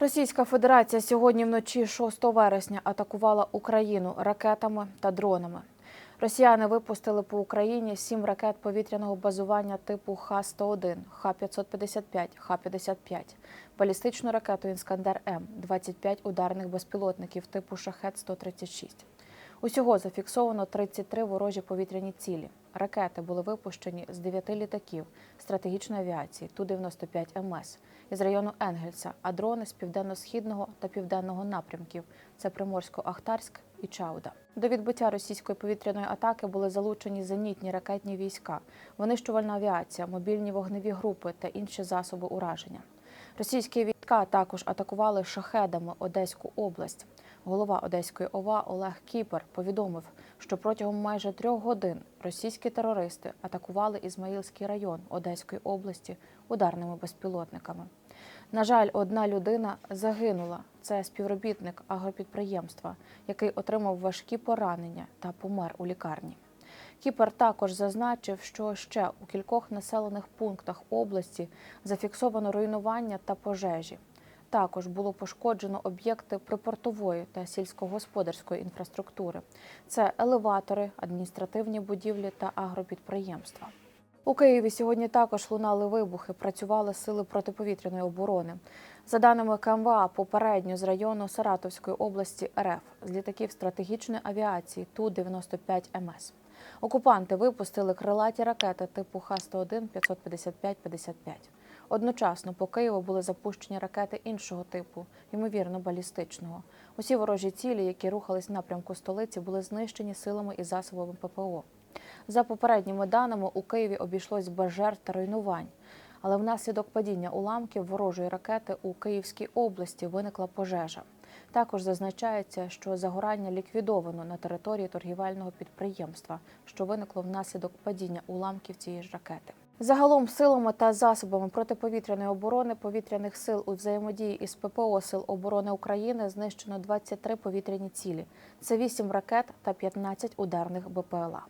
Російська Федерація сьогодні вночі 6 вересня атакувала Україну ракетами та дронами. Росіяни випустили по Україні сім ракет повітряного базування типу Х-101, Х-555, Х-55, балістичну ракету «Іскандер-М», 25 ударних безпілотників типу «Шахет-136». Усього зафіксовано 33 ворожі повітряні цілі. Ракети були випущені з 9 літаків стратегічної авіації Ту-95 МС із району Енгельса, а дрони з південно-східного та південного напрямків це Приморсько-Ахтарськ і Чауда. До відбиття російської повітряної атаки були залучені зенітні ракетні війська, винищувальна авіація, мобільні вогневі групи та інші засоби ураження. Російські війська також атакували шахедами Одеську область. Голова Одеської ОВА Олег Кіпер повідомив, що протягом майже трьох годин російські терористи атакували Ізмаїльський район Одеської області ударними безпілотниками. На жаль, одна людина загинула. Це співробітник агропідприємства, який отримав важкі поранення та помер у лікарні. Кіпер також зазначив, що ще у кількох населених пунктах області зафіксовано руйнування та пожежі. Також було пошкоджено об'єкти припортової та сільськогосподарської інфраструктури. Це елеватори, адміністративні будівлі та агропідприємства. У Києві сьогодні також лунали вибухи, працювали сили протиповітряної оборони. За даними КМВА, попередньо з району Саратовської області РФ з літаків стратегічної авіації Ту-95 МС. Окупанти випустили крилаті ракети типу Х-101, 555, 55. Одночасно по Києву були запущені ракети іншого типу, ймовірно, балістичного. Усі ворожі цілі, які рухались в напрямку столиці, були знищені силами і засобами ППО. За попередніми даними, у Києві обійшлось без жертв та руйнувань. Але внаслідок падіння уламків ворожої ракети у Київській області виникла пожежа. Також зазначається, що загорання ліквідовано на території торгівельного підприємства, що виникло внаслідок падіння уламків цієї ж ракети. Загалом силами та засобами протиповітряної оборони повітряних сил у взаємодії із ППО Сил оборони України знищено 23 повітряні цілі. Це 8 ракет та 15 ударних БПЛА.